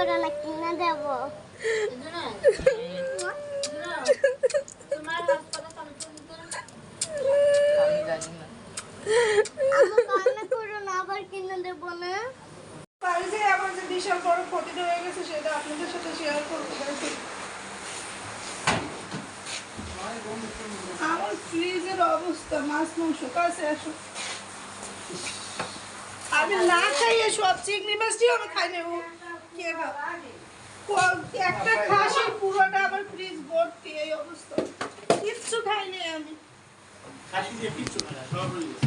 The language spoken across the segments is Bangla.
করে কিনে দেব আমি না আমার কান্না করো না আবার দেব না বাড়িতে আমার যে বিশাল বড় ক্ষতিটা হয়ে গেছে সেটা আপনাদের সাথে শেয়ার করতে পারছি আমার ফ্রিজের অবস্থা মাছ মাংস কাছে আসো আমি না খাইয়ে সব চিংড়ি মাছটিও আমি খাই নেব কে খাবে? একটা খাসি পুরোটা আমার ফ্রিজ ভর্তি এই অবস্থা। কিচ্ছু খাইনি আমি। কাশি দিয়ে কিচ্ছু খায় সব রয়ে গেছে।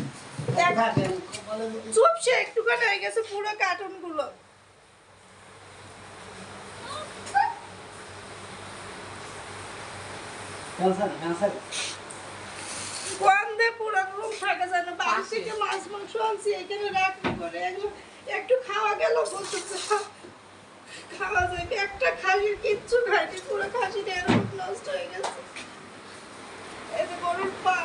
এক- চুপ সে একটুখানি হয়ে গেছে পুরো কার্টুনগুলো গন্ধে পুরো রুম থাকা যায় না বাড়ি থেকে মাছ মাংস আনছি এখানে রাখব করে। একটু খাওয়া গেল বলতেছে খাওয়া যাবে একটা খাসির কিচ্ছু খাইনি পুরো খাসিটা এরকম নষ্ট হয়ে গেছে। এই যে গরুর পা।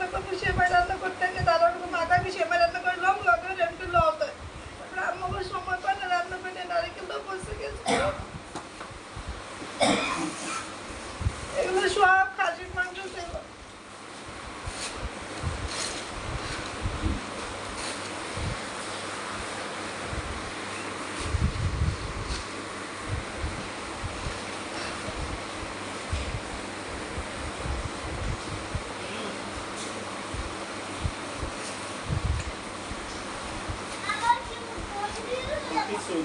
నాకు అప్పుడు చేయబడాలతో కొట్టండి తర్వాత మాకాకి చేయబడాలతో కూడా లోపల రెండు లోపల ఇప్పుడు అమ్మ కోసం అమ్మ పని అన్న పని నరికిలో పుస్తకేసుకో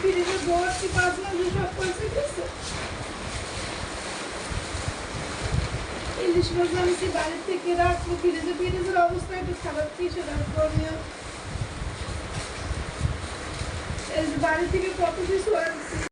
ফ্রিজে ভর্তি মাছ মাংস সব পয়সা গেছে ইলিশ মাছ আনছি বাড়ি থেকে রাখব ফ্রিজে ফ্রিজের অবস্থা একটু খারাপ কিসে রাখব আমি যে বাড়ি থেকে কত কিছু আনছি